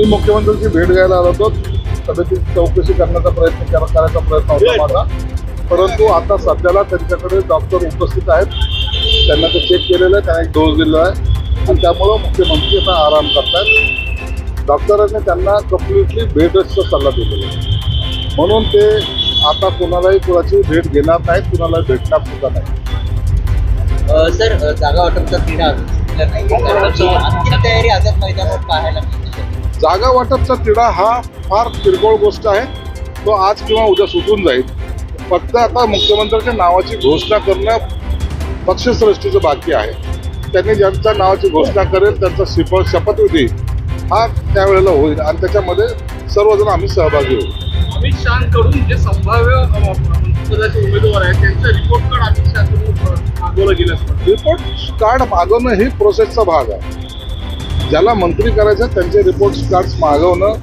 मी मुख्यमंत्र्यांची भेट घ्यायला आलो होतो. तब्येतीची चौकशी करण्याचा प्रयत्न करा- करायचा प्रयत्न होता माझा. परंतु आता सध्याला त्यांच्याकडे डॉक्टर उपस्थित आहेत. त्यांना ते चेक केलेलं आहे. त्यांना एक डोस दिलेला आहे. आणि त्यामुळं मुख्यमंत्री आता आराम करतायत. डॉक्टरांनी त्यांना कम्प्लिटली बेडचा सल्ला दिलेला आहे. म्हणून ते आता कुणालाही कुणाची भेट घेणार नाहीत. कुणाला भेटणार सुद्धा नाही सर जागा वाटपचा तयारी आझाद मैदानावर पाहायला जागा वाटपचा तिढा हा फार किरकोळ गोष्ट आहे. तो आज किंवा उद्या सुटून जाईल. फक्त आता मुख्यमंत्र्यांच्या नावाची घोषणा करणं पक्षश्रेष्ठीचं बाकी आहे. त्यांनी ज्यांच्या नावाची घोषणा करेल त्यांचा शिप शपथविधी हा त्यावेळेला होईल आणि त्याच्यामध्ये सर्वजण आम्ही सहभागी होऊ. अमित शहाकडून जे संभाव्य अ, मंत्रिपदाचे उमेदवार आहेत त्यांचं रिपोर्ट कार्ड अमित शहाकडून मागवलं गेलं रिपोर्ट कार्ड मागवणं ही प्रोसेसचा भाग आहे. ज्याला मंत्री करायचं त्यांचे रिपोर्ट कार्ड्स मागवणं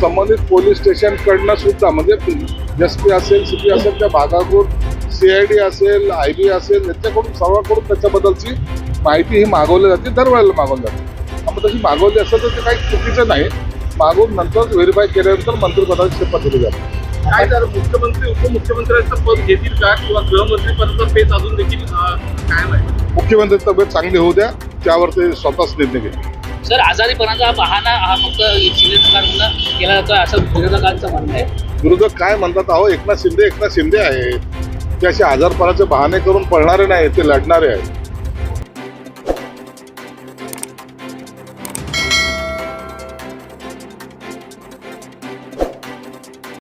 संबंधित पोलीस स्टेशनकडनं सुद्धा म्हणजे एस पी असेल सी पी असेल त्या भागाकडून सी आय डी असेल आय बी असेल याच्याकडून सर्वांकडून त्याच्याबद्दलची माहिती ही मागवली जाते दरवेळेला मागवली जाते. मग तशी मागवली असेल तर ते काही चुकीचं नाही. मागवून नंतर व्हेरीफाय केल्यानंतर मंत्रिपदाची शपथ दिली जाते. काय झालं मुख्यमंत्री उपमुख्यमंत्र्यांचं पद घेतील का? किंवा गृहमंत्री पदाचा पेच अजून देखील कायम आहे? मुख्यमंत्री तब्येत चांगली होऊ द्या त्यावर ते स्वतःच निर्णय घेतील. सर आजारीपणाचा बहाना हा फक्त शिंदे सरकारकडून केला जातो असं विरोधकांचं म्हणणं आहे. विरोधक काय म्हणतात? अहो एकनाथ शिंदे एकनाथ शिंदे आहेत. ते असे आजारपणाचे बहाणे करून पळणारे नाही ते लढणारे आहेत.